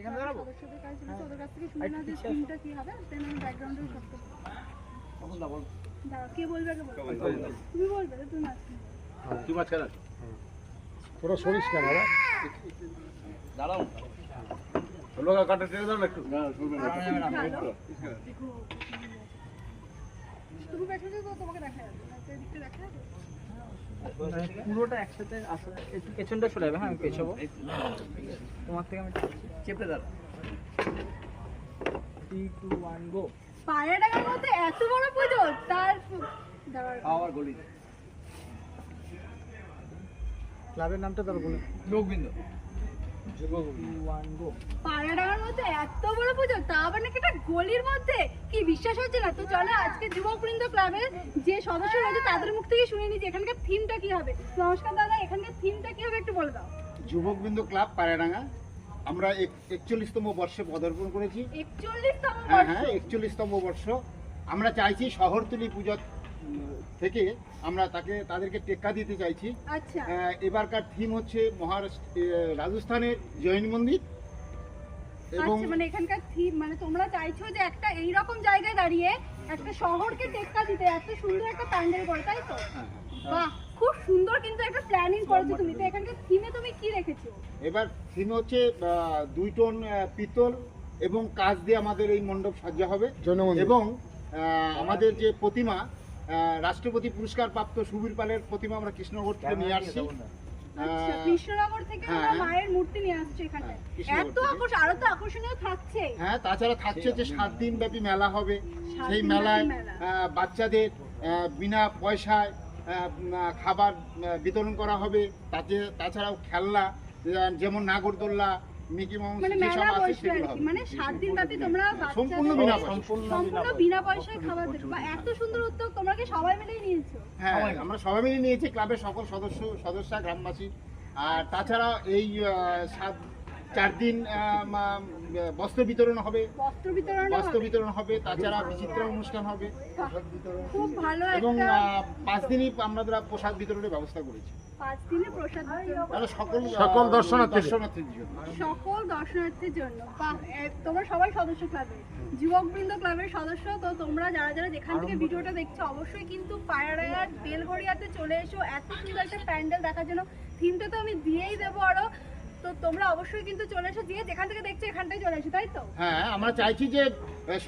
এখানে দাঁড়াবো? সদস্যদের কাছে ছিল, হ্যাঁ। ওদের কাছ থেকে শুনে নাও যে পিছিয়ে কি হবে দেন আমি ব্যাকগ্রাউন্ডে সব করব। তখন দাও বল দাঁড়াও, কে বলবে আগে বলবে। তুমি বলবে তুমি মাঝখানে। তুই মাঝখানে আছিস। তোরা সরিস কেন বাবা? দাঁড়াও। লোকা কাটা টেনে দাও না একটু আচ্ছা, তুমি ভালো। তুমি পেছনে তো তোমাকে দেখা যাবে না, তো এদিকটা দেখা যাবে। পুরোটা একসাথে আসলে পেছনটা চলে যাবে হ্যাঁ আমি পেছাবো। তোমার থেকে আমি চেপে দাঁড়া থ্রি টু ওয়ান গো পায়রাডাঙ্গার মধ্যে এত বড় পুজো তার আবার গলি। ক্লাবের নামটা তার বলে। যোগবিন্দ থ্রি ওয়ান গো পায়রাডাঙ্গার মধ্যে এত বড় পুজো তা আবার নাকি একটা গলির মধ্যে? কি বিশ্বাস হচ্ছে না? তো চলো আজকে যুবকবৃন্দ ক্লাবের যে সদস্য রয়েছে তাদের মুখ থেকে শুনে এখানকার থিমটা কি হবে? নমস্কার দাদা এখানকার থিমটা কি হবে একটু বলে দাও। ক্লাব পায়রাডাঙ্গা আমরা একচল্লিশতম বর্ষে পদার্পণ করেছি। একচল্লিশতম হ্যাঁ হ্যাঁ একচল্লিশতম বর্ষ। আমরা চাইছি শহরতলি পুজো থেকে আমরা তাকে তাদেরকে টেক্কা দিতে চাইছি। আচ্ছা। এবারকার থিম হচ্ছে মহারাষ্ট্র রাজস্থানের জৈন মন্দির। এবং আচ্ছা মানে এখানকার থিম মানে তোমরা চাইছো যে একটা এই রকম জায়গায় দাঁড়িয়ে একটা শহরকে টেক্কা দিতে এত সুন্দর একটা প্যান্ডেল করে তাই তো? হ্যাঁ, হ্যাঁ। বাহ খুব সুন্দর কিন্তু একটা প্ল্যানিং করেছ তুমি। তো এখানকার থিমে তুমি কি রেখেছো? এবার থিম হচ্ছে আহ, দুই টন পিতল এবং কাজ দিয়ে আমাদের এই মণ্ডপ সাজ্জা হবে। জৈন এবং আহ, আমাদের যে প্রতিমা রাষ্ট্রপতি পুরস্কার প্রাপ্ত সুবীর পালের প্রতিমা আমরা কৃষ্ণনগর থেকে নিয়ে আসছি। আচ্ছা কৃষ্ণনগর থেকে হ্যাঁ, আমরা। মায়ের মূর্তি নিয়ে আসছে এখানে। হ্যাঁ, এত আকর্ষণ আরও তো আকর্ষণীয় থাকছে। হ্যাঁ তাছাড়া থাকছে যে সাত দিন ব্যাপী মেলা হবে। সেই মেলায় বাচ্চাদের বিনা পয়সায় খাবার বিতরণ করা হবে। তাতে তাছাড়াও খেলনা যেমন নাগরদোল্লা মিকি মাউস মানে মেলা আর কি। মানে সাত দিন ব্যাপী তোমরা সম্পূর্ণ বিনা সম্পূর্ণ বিনা পয়সায় খাবার দেবে। এত সুন্দর উদ্যোগ তোমরা কি সবাই মিলেই নিয়েছো। হ্যাঁ আমরা সবাই মিলে নিয়েছি। ক্লাবের সকল সদস্য সদস্য গ্রামবাসী। আর তাছাড়া এই সাত চার দিন বস্ত্র বিতরণ হবে। বস্ত্র বিতরণ হবে। তাছাড়া বিচিত্র অনুষ্ঠান হবে। খুব ভালো এবং পাঁচ দিনই আমরা প্রসাদ বিতরণের ব্যবস্থা করেছি। পাঁচ দিনের প্রসাদ বিতরণ। তাহলে সকল সকল দর্শনার্থীদের। দর্শনার্থীদের জন্য। সকল দর্শনার্থীর জন্য। তোমরা সবাই সদস্য ক্লাবে। যুবকবৃন্দ ক্লাবের সদস্য তো তোমরা যারা যারা যেখান থেকে ভিডিওটা দেখছ অবশ্যই কিন্তু পায়রাডাঙ্গার বেলগড়িয়াতে চলে এসো। এত সুন্দর একটা প্যান্ডেল দেখার জন্য। থিমটা তো আমি দিয়েই দেবো আরও। তো তোমরা অবশ্যই কিন্তু চলে এসো দিয়ে যেখান থেকে দেখছ এখানটাই চলে এসো তাই তো? হ্যাঁ আমরা চাইছি যে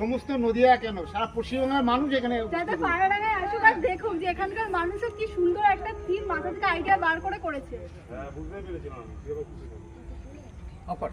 সমস্ত নদিয়া কেন? সারা পশ্চিমবঙ্গের মানুষ এখানে যাতে। পায়রাডাঙ্গায় আসুক আর দেখুক যে এখানকার মানুষও কি সুন্দর একটা থিম মাথা থেকে আইডিয়া বার করে করেছে। হ্যাঁ বুঝতে পেরেছিলাম অফার